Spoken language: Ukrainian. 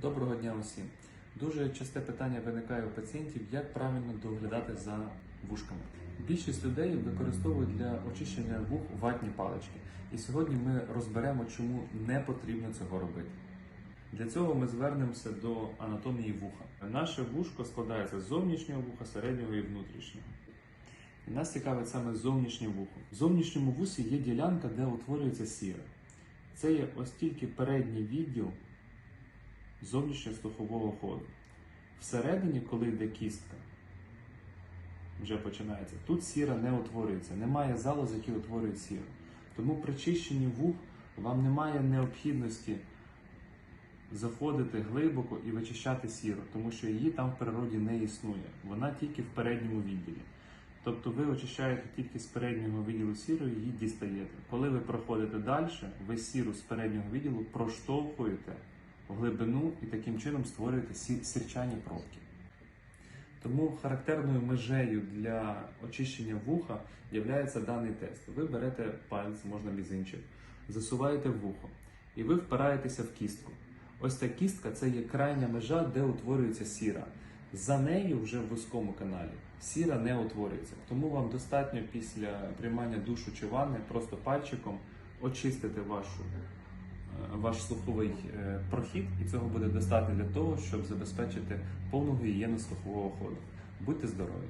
Доброго дня усім. Дуже часте питання виникає у пацієнтів, як правильно доглядати за вушками. Більшість людей використовують для очищення вух ватні палички. І сьогодні ми розберемо, чому не потрібно цього робити. Для цього ми звернемося до анатомії вуха. Наше вушко складається з зовнішнього вуха, середнього і внутрішнього. Нас цікавить саме зовнішнє вухо. В зовнішньому вусі є ділянка, де утворюється сіра. Це є ось тільки передній відділ зовнішнього слухового ходу. Всередині, коли йде кістка, вже починається, тут сіра не утворюється, немає залоз, які утворюють сіру. Тому при чищенні вух вам немає необхідності заходити глибоко і вичищати сіру, тому що її там в природі не існує. Вона тільки в передньому відділі. Тобто ви очищаєте тільки з переднього відділу сіру і її дістаєте. Коли ви проходите далі, ви сіру з переднього відділу проштовхуєте в глибину і таким чином створюєте сірчані пробки. Тому характерною межею для очищення вуха є даний тест. Ви берете палець, можна мізинчик, засуваєте вухо, і ви впираєтеся в кістку. Ось ця кістка це є крайня межа, де утворюється сіра. За нею вже в вузькому каналі сіра не утворюється. Тому вам достатньо після приймання душу чи ванни просто пальчиком очистити вашу, ваш слуховий е, прохід, і цього буде достатньо для того, щоб забезпечити повну гігієну слухового ходу. Будьте здорові!